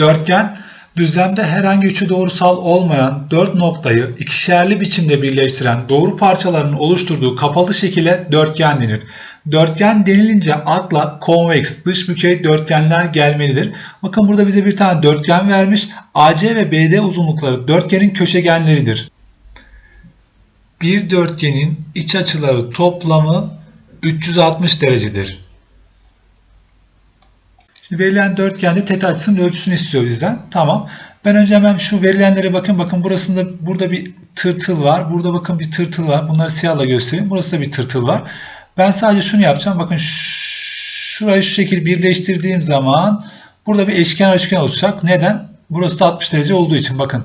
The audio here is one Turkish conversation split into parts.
Dörtgen düzlemde herhangi üçü doğrusal olmayan dört noktayı ikişerli biçimde birleştiren doğru parçaların oluşturduğu kapalı şekile dörtgen denir. Dörtgen denilince akla konveks dış bükey dörtgenler gelmelidir. Bakın burada bize bir tane dörtgen vermiş. AC ve BD uzunlukları dörtgenin köşegenleridir. Bir dörtgenin iç açıları toplamı 360 derecedir. Şimdi verilen dörtgende teta açısının ölçüsünü istiyor bizden. Tamam. Ben önce hemen şu verilenlere bakın. Bakın burasında burada bir tırtıl var. Burada bakın bir tırtıl var. Bunları siyahla göstereyim. Burası da bir tırtıl var. Ben sadece şunu yapacağım. Bakın şurayı şu şekilde birleştirdiğim zaman burada bir eşkenar üçgen oluşacak. Neden? Burası da 60 derece olduğu için bakın.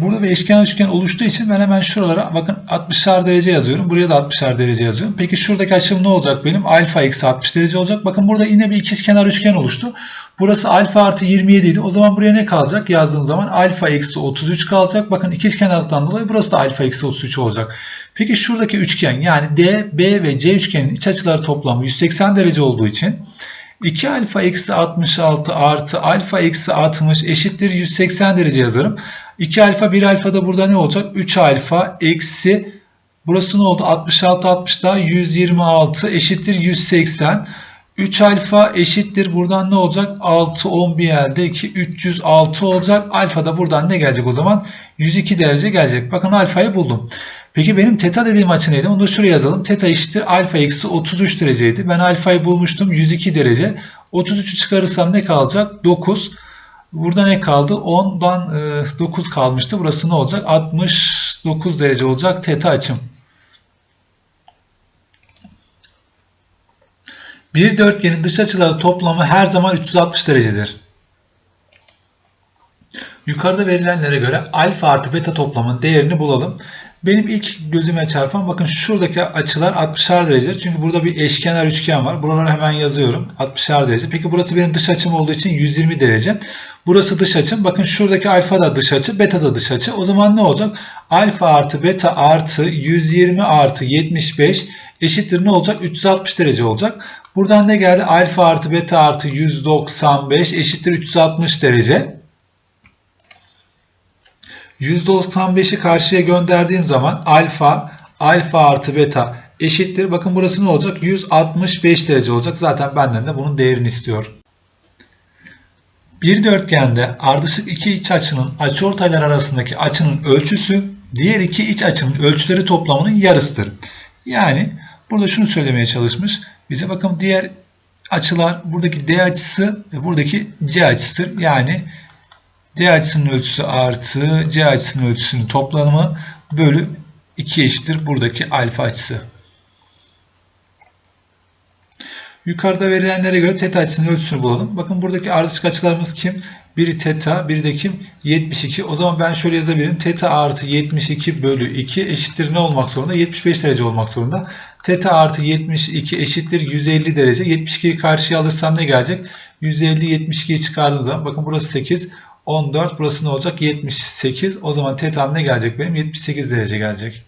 Burada bir eşkenar üçgen oluştuğu için ben hemen şuralara bakın 60'ar derece yazıyorum. Buraya da 60'ar derece yazıyorum. Peki şuradaki açım ne olacak benim? Alfa eksi 60 derece olacak. Bakın burada yine bir ikizkenar üçgen oluştu. Burası alfa artı 27 idi. O zaman buraya ne kalacak? Yazdığım zaman alfa eksi 33 kalacak. Bakın ikizkenarlıktan dolayı burası da alfa eksi 33 olacak. Peki şuradaki üçgen yani D, B ve C üçgenin iç açıları toplamı 180 derece olduğu için 2 alfa eksi 66 artı alfa eksi 60 eşittir 180 derece yazarım. 2 alfa 1 alfa da burada ne olacak? 3 alfa eksi burası ne oldu? 66 60 daha 126 eşittir 180. 3 alfa eşittir buradan ne olacak? 6 10 bir elde 2 306 olacak. Alfa da buradan ne gelecek o zaman? 102 derece gelecek. Bakın alfayı buldum. Peki benim teta dediğim açı neydi? Onu da şuraya yazalım. Teta eşittir alfa eksi 33 dereceydi. Ben alfayı bulmuştum 102 derece. 33'ü çıkarırsam ne kalacak? 9. Burada ne kaldı? 10'dan 9 kalmıştı. Burası ne olacak? 69 derece olacak teta açım. Bir dörtgenin dış açıları toplamı her zaman 360 derecedir. Yukarıda verilenlere göre alfa artı beta toplamın değerini bulalım. Benim ilk gözüme çarpan bakın şuradaki açılar 60'ar derece. Çünkü burada bir eşkenar üçgen var. Buraları hemen yazıyorum. 60'ar derece. Peki burası benim dış açım olduğu için 120 derece. Burası dış açım. Bakın şuradaki alfa da dış açı, beta da dış açı. O zaman ne olacak? Alfa artı beta artı 120 artı 75 eşittir ne olacak? 360 derece olacak. Buradan ne geldi? Alfa artı beta artı 195 eşittir 360 derece. 195'i karşıya gönderdiğim zaman alfa, alfa artı beta eşittir. Bakın burası ne olacak? 165 derece olacak. Zaten benden de bunun değerini istiyor. Bir dörtgende ardışık iki iç açının açıortaylar arasındaki açının ölçüsü diğer iki iç açının ölçüleri toplamının yarısıdır. Yani burada şunu söylemeye çalışmış. Bize bakın diğer açılar buradaki D açısı ve buradaki C açısıdır. Yani D açısının ölçüsü artı C açısının ölçüsünün toplamı bölü 2 eşittir buradaki alfa açısı. Yukarıda verilenlere göre teta açısının ölçüsünü bulalım. Bakın buradaki ardışık açılarımız kim? Biri teta, biri de kim? 72. O zaman ben şöyle yazabilirim. Teta artı 72 bölü 2 eşittir ne olmak zorunda? 75 derece olmak zorunda. Teta artı 72 eşittir 150 derece. 72'yi karşıya alırsam ne gelecek? 150 72'yi çıkardığım zaman bakın burası 8. 14 burası ne olacak? 78. O zaman teta'm ne gelecek benim? 78 derece gelecek.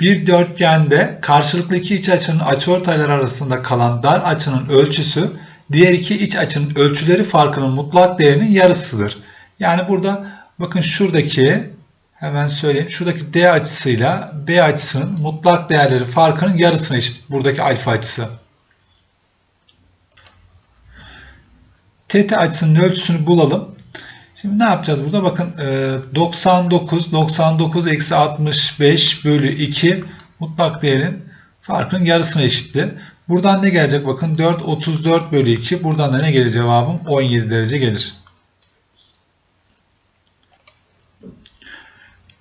Bir dörtgende karşılıklı iki iç açının açıortaylar arasında kalan dar açının ölçüsü diğer iki iç açının ölçüleri farkının mutlak değerinin yarısıdır. Yani burada bakın şuradaki hemen söyleyeyim. Şuradaki D açısıyla B açısının mutlak değerleri farkının yarısına eşit. Buradaki alfa açısı. Teta açısının ölçüsünü bulalım. Şimdi ne yapacağız burada? Bakın 99, 99 eksi 65 bölü 2 mutlak değerin farkının yarısına eşitti. Buradan ne gelecek? Bakın 4, 34 bölü 2. Buradan da ne gelir cevabım? 17 derece gelir.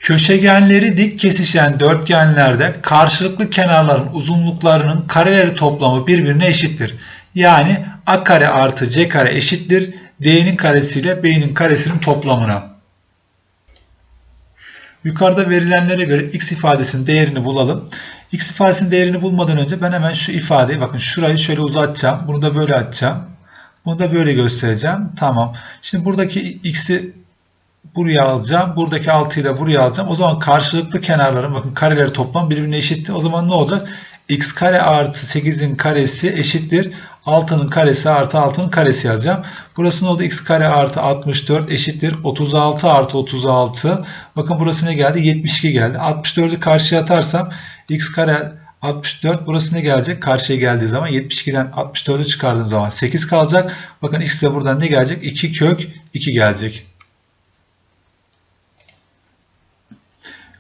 Köşegenleri dik kesişen dörtgenlerde karşılıklı kenarların uzunluklarının kareleri toplamı birbirine eşittir. Yani a kare artı c kare eşittir d'nin karesiyle b'nin karesinin toplamına. Yukarıda verilenlere göre x ifadesinin değerini bulalım. x ifadesinin değerini bulmadan önce ben hemen şu ifadeyi bakın şurayı şöyle uzatacağım. Bunu da böyle açacağım. Bunu da böyle göstereceğim. Tamam. Şimdi buradaki x'i buraya alacağım. Buradaki 6'yı da buraya alacağım. O zaman karşılıklı kenarların bakın kareleri toplam birbirine eşitti. O zaman ne olacak? x kare artı 8'in karesi eşittir 6'nın karesi artı 6'nın karesi yazacağım. Burası ne oldu? x kare artı 64 eşittir 36 artı 36. Bakın burası ne geldi? 72 geldi. 64'ü karşıya atarsam x kare 64 burası ne gelecek? Karşıya geldiği zaman 72'den 64'ü çıkardığım zaman 8 kalacak. Bakın x de buradan ne gelecek? 2 kök 2 gelecek.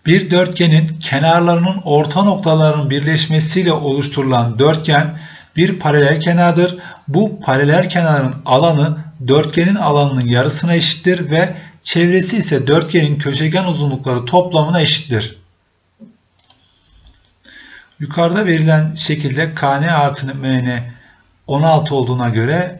Bir dörtgenin kenarlarının orta noktalarının birleşmesiyle oluşturulan dörtgen bir paralel kenardır. Bu paralel kenarın alanı dörtgenin alanının yarısına eşittir ve çevresi ise dörtgenin köşegen uzunlukları toplamına eşittir. Yukarıda verilen şekilde kn artı mn 16 olduğuna göre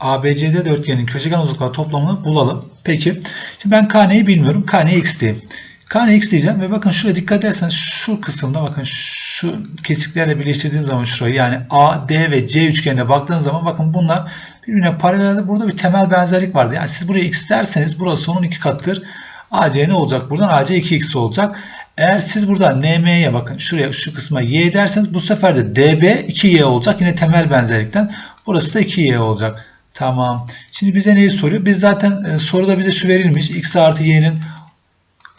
ABCD dörtgenin köşegen uzunlukları toplamını bulalım. Peki, şimdi ben k'neyi bilmiyorum. k'ne x diyeyim. K'ne x diyeceğim ve bakın şuraya dikkat ederseniz şu kısımda bakın şu kesiklerle birleştirdiğim zaman şurayı yani A, D ve C üçgenine baktığınız zaman bakın bunlar birbirine paralelde burada bir temel benzerlik vardı. Yani siz buraya x derseniz burası onun iki katıdır. AC ne olacak? Buradan AC 2x olacak. Eğer siz burada NM'ye bakın şuraya şu kısma y derseniz bu sefer de DB 2y olacak. Yine temel benzerlikten. Burası da 2y olacak. Tamam. Şimdi bize neyi soruyor? Biz zaten e, soruda bize şu verilmiş. x artı y'nin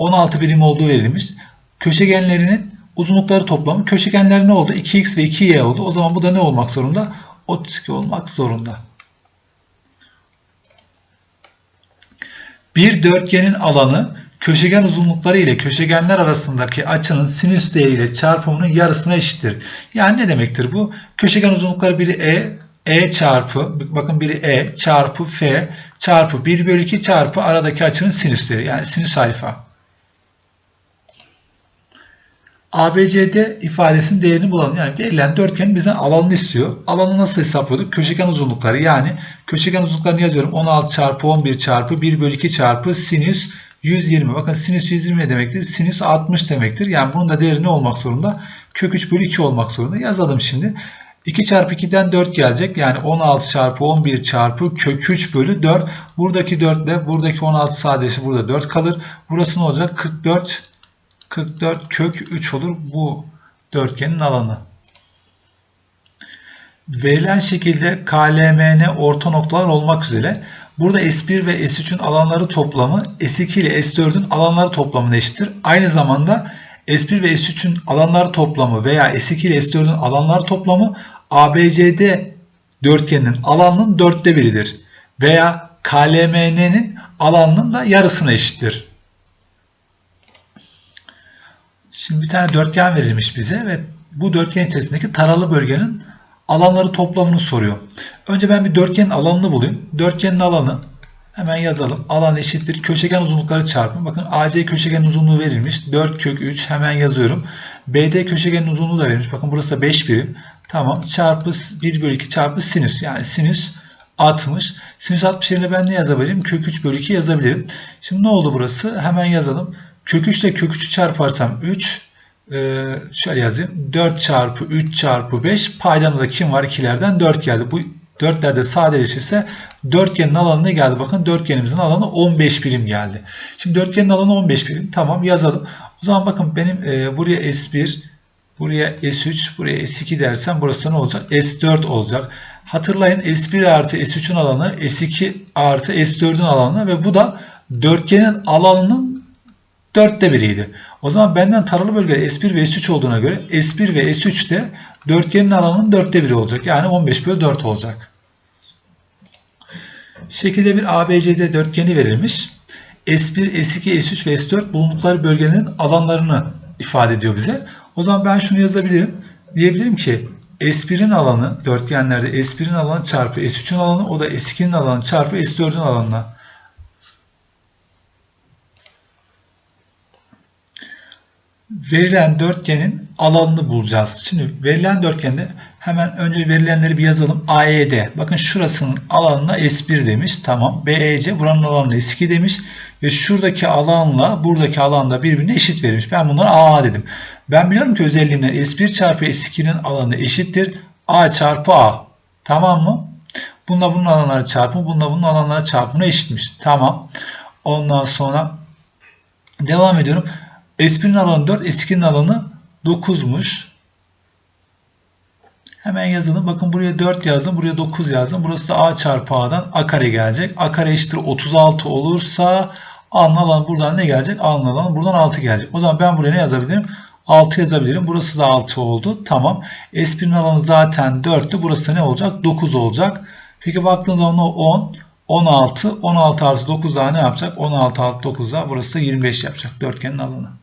16 birim olduğu verilmiş. Köşegenlerinin uzunlukları toplamı. Köşegenler ne oldu? 2x ve 2y oldu. O zaman bu da ne olmak zorunda? 32 olmak zorunda. Bir dörtgenin alanı köşegen uzunlukları ile köşegenler arasındaki açının sinüs değeri ile çarpımının yarısına eşittir. Yani ne demektir bu? Köşegen uzunlukları biri e, e çarpı, bakın biri e çarpı f çarpı 1 bölü 2 çarpı aradaki açının sinüs değeri. Yani sinüs alfa. ABCD ifadesinin değerini bulalım. Yani verilen dörtgenin bizden alanını istiyor. Alanı nasıl hesaplıyorduk? Köşegen uzunlukları yani köşegen uzunluklarını yazıyorum. 16 çarpı 11 çarpı 1 bölü 2 çarpı sinüs 120. Bakın sinüs 120 ne demektir? Sinüs 60 demektir. Yani bunun da değeri ne olmak zorunda? Kök 3 bölü 2 olmak zorunda. Yazalım şimdi. 2 çarpı 2'den 4 gelecek. Yani 16 çarpı 11 çarpı kök 3 bölü 4. Buradaki 4 ile buradaki 16 sadesi burada 4 kalır. Burası ne olacak? 44 44 kök 3 olur bu dörtgenin alanı. Verilen şekilde KLMN orta noktalar olmak üzere burada S1 ve S3'ün alanları toplamı S2 ile S4'ün alanları toplamına eşittir. Aynı zamanda S1 ve S3'ün alanları toplamı veya S2 ile S4'ün alanları toplamı ABCD dörtgeninin alanının dörtte biridir. Veya KLMN'nin alanının da yarısına eşittir. Şimdi bir tane dörtgen verilmiş bize ve bu dörtgen içerisindeki taralı bölgenin alanları toplamını soruyor. Önce ben bir dörtgenin alanını bulayım. Dörtgenin alanı hemen yazalım. Alan eşittir. Köşegen uzunlukları çarpın. Bakın AC köşegen uzunluğu verilmiş. 4 kök 3 hemen yazıyorum. BD köşegenin uzunluğu da verilmiş. Bakın burası da 5 birim. Tamam. Çarpı 1 bölü 2 çarpı sinüs. Yani sinüs 60. Sinüs 60 yerine ben ne yazabilirim? Kök 3 bölü 2 yazabilirim. Şimdi ne oldu burası? Hemen yazalım. Kök 3 ile kök 3'ü çarparsam 3. Ee, şöyle yazayım. 4 çarpı 3 çarpı 5. Paydamda da kim var? 2'lerden 4 geldi. Bu 4'ler de sadeleşirse dörtgenin alanı ne geldi? Bakın dörtgenimizin alanı 15 birim geldi. Şimdi dörtgenin alanı 15 birim. Tamam yazalım. O zaman bakın benim e, buraya S1, buraya S3, buraya S2 dersem burası ne olacak? S4 olacak. Hatırlayın S1 artı S3'ün alanı S2 artı S4'ün alanı ve bu da dörtgenin alanının dörtte biriydi. O zaman benden taralı bölge S1 ve S3 olduğuna göre S1 ve S3 de dörtgenin alanının dörtte biri olacak. Yani 15 bölü 4 olacak. Şekilde bir ABCD dörtgeni verilmiş. S1, S2, S3 ve S4 bulundukları bölgenin alanlarını ifade ediyor bize. O zaman ben şunu yazabilirim. Diyebilirim ki S1'in alanı dörtgenlerde S1'in alanı çarpı S3'ün alanı o da S2'nin alanı çarpı S4'ün alanına verilen dörtgenin alanını bulacağız. Şimdi verilen dörtgende hemen önce verilenleri bir yazalım. AED. Bakın şurasının alanına S1 demiş. Tamam. BEC buranın alanına S2 demiş. Ve şuradaki alanla buradaki alanda birbirine eşit verilmiş. Ben bunlara A dedim. Ben biliyorum ki özelliğinden S1 çarpı S2'nin alanı eşittir. A çarpı A. Tamam mı? Bununla bunun alanları çarpımı, bununla bunun alanları çarpımına eşitmiş. Tamam. Ondan sonra devam ediyorum. S1'in alanı 4, S2'nin alanı 9'muş. Hemen yazalım. Bakın buraya 4 yazdım. Buraya 9 yazdım. Burası da a çarpı a'dan a kare gelecek. a kare eşittir 36 olursa A'nın alanı buradan ne gelecek? A'nın alanı buradan 6 gelecek. O zaman ben buraya ne yazabilirim? 6 yazabilirim. Burası da 6 oldu. Tamam. S1'in alanı zaten 4'tü. Burası ne olacak? 9 olacak. Peki baktığınız zaman o 10, 16, 16 artı 9 daha ne yapacak? 16 artı 9 daha burası da 25 yapacak dörtgenin alanı.